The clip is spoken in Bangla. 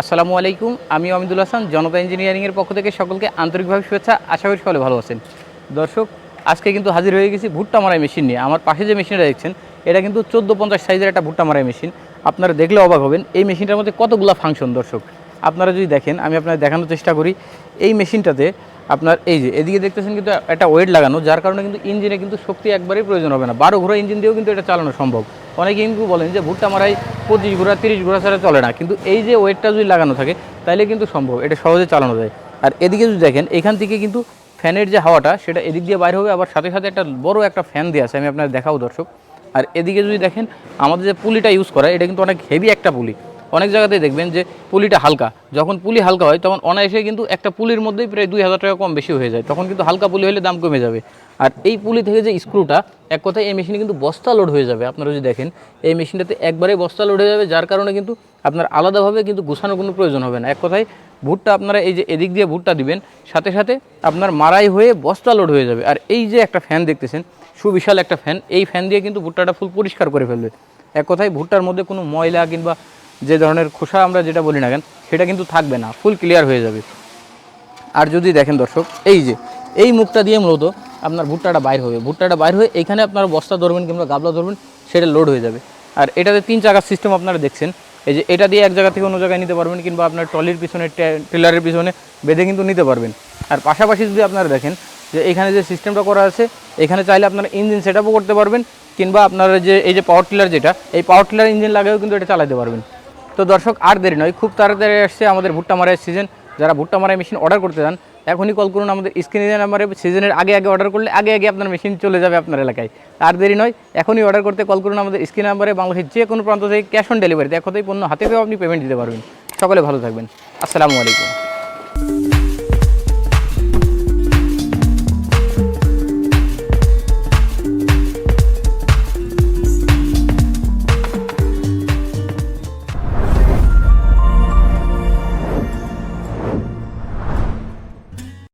আসসালামু আলাইকুম, আমি অমিদুল হাসান, জনতা ইঞ্জিনিয়ারিংয়ের পক্ষ থেকে সকলকে আন্তরিকভাবে শুভেচ্ছা। আশা করি সকলে ভালো আছেন। দর্শক, আজকে কিন্তু হাজির হয়ে গেছি ভুট্টা মারাই মেশিন নিয়ে। আমার পাশে যে মেশিনটা দেখছেন, এটা কিন্তু চোদ্দ পঞ্চাশ সাইজের একটা ভুট্টা মারাই মেশিন আপনারা দেখলে অবাক হবেন, এই মেশিনটার মধ্যে কতগুলো ফাংশন দর্শক? আপনারা যদি দেখেন, আমি আপনাদের দেখানোর চেষ্টা করি, এই মেশিনটাতে আপনার এই যে, এদিকে দেখতেছেন কিন্তু একটা ওয়েট লাগানো, যার কারণে কিন্তু ইঞ্জিনে কিন্তু শক্তি একবারেই প্রয়োজন হবে না। বারো ঘোড়া ইঞ্জিন দিয়েও কিন্তু এটা চালানো সম্ভব। অনেকে কিন্তু বলেন যে ভুট্টা মারাই পঁচিশ ঘোড়া, তিরিশ ঘোড়া ছাড়া চলে না। কিন্তু এই যে ওয়েটটা যদি লাগানো থাকে তাহলে কিন্তু সম্ভব। এটা সহজে চালানো যায়। আর এদিকে যদি দেখেন, এখান থেকে কিন্তু ফ্যানের যে হাওয়াটা, সেটা এদিক দিয়ে বাইরে হবে। আবার সাথে সাথে একটা বড় একটা ফ্যান দিয়ে আছে, আমি আপনার দেখাও দর্শক। আর এদিকে যদি দেখেন, আমাদের যে পুলিটা ইউজ করা, এটা কিন্তু অনেক হেভি একটা পুলি। অনেক জায়গাতেই দেখবেন যে পুলিটা হালকা। যখন পুলি হালকা হয়, তখন অনায়াসে কিন্তু একটা পুলির মধ্যেই প্রায় দুই হাজার টাকা কম বেশি হয়ে যায়। তখন কিন্তু হালকা পুলি হলে দাম কমে যাবে। আর এই পুলি থেকে যে স্ক্রুটা, এক কথায় এই মেশিনে কিন্তু বস্তা লোড হয়ে যাবে। আপনারা যদি দেখেন, এই মেশিনটাতে একবারেই বস্তা লোড হয়ে যাবে, যার কারণে কিন্তু আপনার আলাদাভাবে কিন্তু গুছানোর কোনো প্রয়োজন হবে না। এক কথায় ভুট্টা আপনারা এই যে এদিক দিয়ে ভুট্টা দিবেন, সাথে সাথে আপনার মারাই হয়ে বস্তা লোড হয়ে যাবে। আর এই যে একটা ফ্যান দেখতেছেন, সুবিশাল একটা ফ্যান এই ফ্যান দিয়ে কিন্তু ভুট্টাটা ফুল পরিষ্কার করে ফেলবে। এক কথায় ভুট্টার মধ্যে কোনো ময়লা কিংবা যে ধরনের খোসা আমরা যেটা বলি না কেন, সেটা কিন্তু থাকবে না ফুল ক্লিয়ার হয়ে যাবে। আর যদি দেখেন দর্শক, এই যে, এই মুখটা দিয়ে মূলত আপনার ভুট্টাটা বাইর হবে। ভুট্টাটা বাইর হয়ে এখানে আপনার বস্তা ধরবেন কিংবা গাবলা ধরবেন, সেটা লোড হয়ে যাবে। আর এটাতে তিন চাকার সিস্টেম আপনারা দেখছেন। এই যে, এটা দিয়ে এক জায়গা থেকে অন্য জায়গায় নিতে পারবেন কিংবা আপনার ট্রলির পিছনে টেলারের পিছনে বেঁধে কিন্তু নিতে পারবেন। আর পাশাপাশি যদি আপনারা দেখেন যে, এখানে যে সিস্টেমটা করা আছে, এখানে চাইলে আপনারা ইঞ্জিন সেট করতে পারবেন কিংবা আপনারা যে, এই যে পাওয়ার টিলার যেটা, এই পাওয়ার টিলার ইঞ্জিন লাগিয়েও কিন্তু এটা চালাতে পারবেন। তো দর্শক, আর দেরি নয়, খুব তাড়াতাড়ি আসছে আমাদের ভুট্টা মারাই সিজন যারা ভুট্টা মারাই মেশিন অর্ডার করতে চান, এখনই কল করুন আমাদের স্ক্রিনে নাম্বারে সিজনের আগে আগে অর্ডার করলে আগে আগে আপনার মেশিন চলে যাবে আপনার এলাকায়। আর দেরি নয়, এখনই অর্ডার করতে কল করুন আমাদের স্ক্রিন নাম্বারে বাংলাদেশের যে কোনো প্রান্ত থেকে ক্যাশ অন ডেলিভারিতে এক পণ্য হাতে পেয়েও আপনি পেমেন্ট দিতে পারবেন। সকলে ভালো থাকবেন। আসসালামু আলাইকুম।